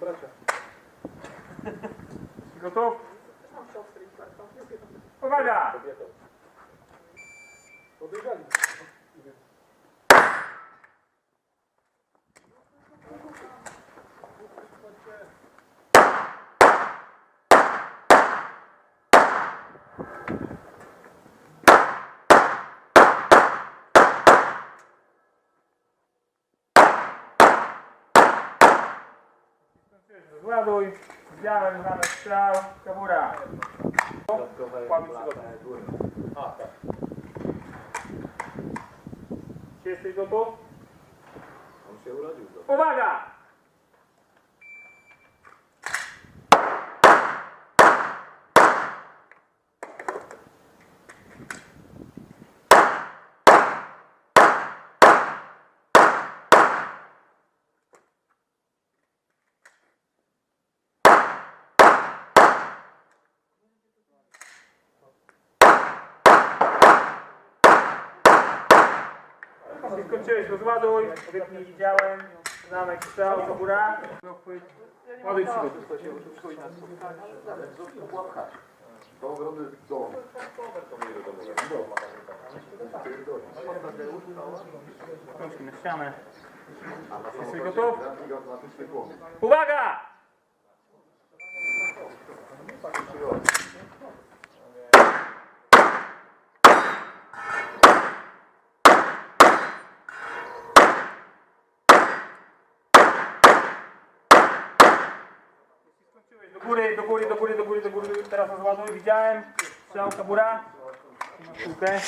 bracia. Gotów? Uwaga! Podejrzali. Zładuj, widziałem znany strzał, kabura. Kładuj przygodę. Czy jesteś gotów? On się urodził. Uwaga! Jeśli skończyłeś, rozładuj. Wytnij widziałem. Zamek strzał, to góra. Ładuj przygodę. To ogromny dom. Rączki na ścianę. Jesteś gotów? Uwaga! Do góry, do góry, do góry, do góry, do góry. Teraz rozładuj. Widziałem. Strzał, kabura. Masz Sztukę.